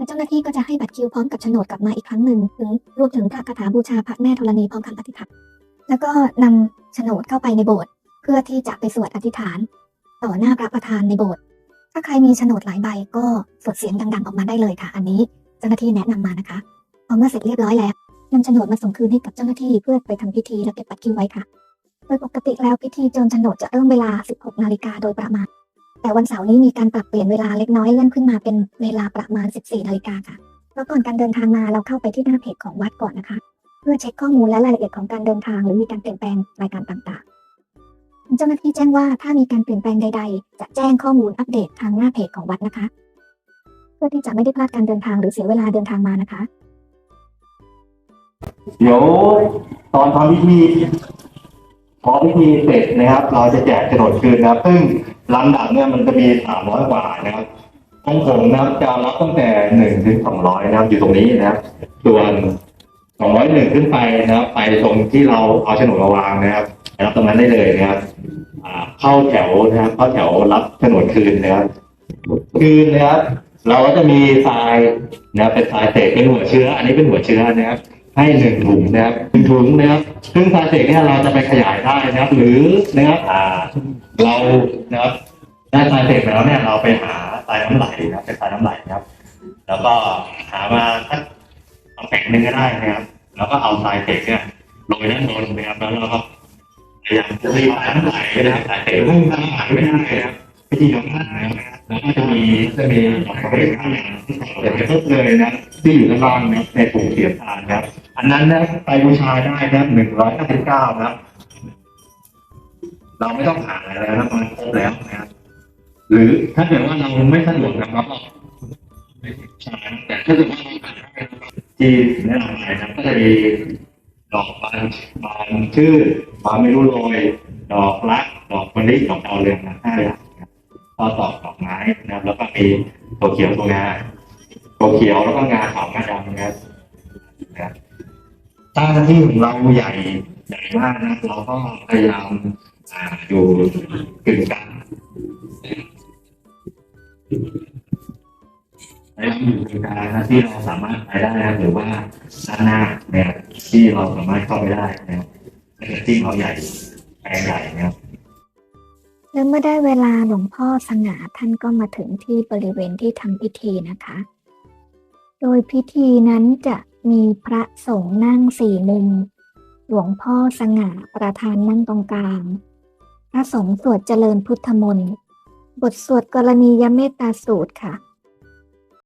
และเจ้าหน้าที่ก็จะให้บัตรคิวพร้อมกับโฉนดกลับมาอีกครั้งหนึ่งถึงรวมถึงพระคาถาบูชาพระแม่ธรณีพร้อมคำอธิษฐานแล้วก็นำโฉนดเข้าไปในโบสถ์เพื่อที่จะไปสวดอธิษฐาน ต่อหน้าพระประธานในโบสถ์ถ้าใครมีโฉนดหลายใบก็สวดเสียงดังๆออกมาได้เลยค่ะ อันนี้เจ้าหน้าที่แนะนำมานะคะพอเมื่อเสร็จเรียบร้อยแล้วนำโฉนดมาส่งคืนให้กับเจ้าหน้าที่เพื่อไปทำพิธีและเก็บบัตรคิวไว้ค่ะ โดยปกติแล้วพิธีโจรโฉนดจะเริ่มเวลา 16 นาฬิกาโดยประมาณ แต่วันเสาร์นี้มีการปรับเปลี่ยนเวลาเล็กน้อยเลื่อนขึ้นมาเป็นเวลาประมาณ 14นาฬิกาค่ะแล้วก่อนการเดินทางมาเราเข้าไปที่หน้าเพจของวัดก่อนนะคะ เพื่อเช็คข้อมูลและรายละเอียดของการเดินทางหรือมีการเปลี่ยนแปลงรายการต่างๆ เจ้าหน้าที่แจ้งว่าถ้ามีการเปลี่ยนแปลงใด ๆ จะแจ้งข้อมูลอัปเดตทางหน้าเพจของวัดนะคะ เพื่อที่จะไม่ได้พลาดการเดินทางหรือเสียเวลาเดินทางมานะคะ เดี๋ยวตอนทำพิธีพอพิธีเสร็จนะครับ เราจะแจกโฉนดคืนนะครับซึ่ง ลำดับเนี่ยมันจะมีสามร้อยกว่านะครับของผมนะครับจะรับตั้งแต่หนึ่งถึงสองร้อยนะครับอยู่ตรงนี้นะครับ ส่วนสองร้อยหนึ่งขึ้นไปนะครับ ไปตรงที่เราเอาโฉนดมาวางนะครับรับตรงนั้นได้เลยนะครับเข้าแถวนะครับเข้าแถวรับโฉนดคืนนะครับคืนนะครับ เราก็จะมีทรายนะครับเป็นทรายเศษเป็นหัวเชื้อ อันนี้เป็นหัวเชื้อนะครับ ให้หนึ่งถุงนะครับหนึ่งถุงนะครับซึ่งทรายเศษเนี่ยเราจะไปขยายได้นะครับ หรือนะครับอ่าเรานะครับได้ทรายเศษไปแล้วเนี่ยเราไปหาทรายน้ำไหลนะครับเป็นทรายน้ำไหลนะครับ แล้วก็หามาสักเอาแผงหนึ่งก็ได้นะครับ แล้วก็เอาทรายเศษเนี่ยโรยด้านบนนะครับแล้วเราก็พยายามจะรีบน้ำไหลนะครับทรายเศษซึ่งน้ำไหลไม่ได้นะครับวิธีของมันนะครับ แล้วก็จะมีจะมีประเภทข้างเดี๋ยวจะเพิ่มเลยนะที่อยู่ด้านล่างนะครับในถุงเสียบทานนะครับ อันนั้นนะไปบูชาได้นะหนึ่งร้อยเก้าสิบเก้านะครับเราไม่ต้องหาอะไรแล้วนะมันครบแล้วนะครับหรือถ้าเกิดว่าเราไม่สะดวกนะครับไม่ใช่แต่ถ้าเกิดว่าเราหาได้ที่แนะนำไปนะก็จะมีดอกบานบานชื่อบานไม่รู้โรยดอกรักดอกมะลิดอกดาวเรืองนะห้าอกตอกดอกไม้นะครับ แล้วก็มีตัวเขียวตัวงาตัวเขียวแล้วก็งาขาวงาดำนะครับถ้านที่ของเราใหญ่ใหญ่มากนะเราก็พยายามอยู่กึ่งกลางในอยู่ในกลารนะที่เราสามารถไปได้นะหรือว่าด้านหน้าเนี่ยที่เราสามารถเข้าไปได้นะครับในที่เราใหญ่แปลงใหญ่นะครับ และเมื่อได้เวลาหลวงพ่อสง่าท่านก็มาถึงที่บริเวณที่ทำพิธีนะคะ โดยพิธีนั้นจะมีพระสงฆ์นั่งสี่มุม หลวงพ่อสง่าประธานนั่งตรงกลาง พระสงฆ์สวดเจริญพุทธมนต์ บทสวดกรณียเมตตาสูตรค่ะ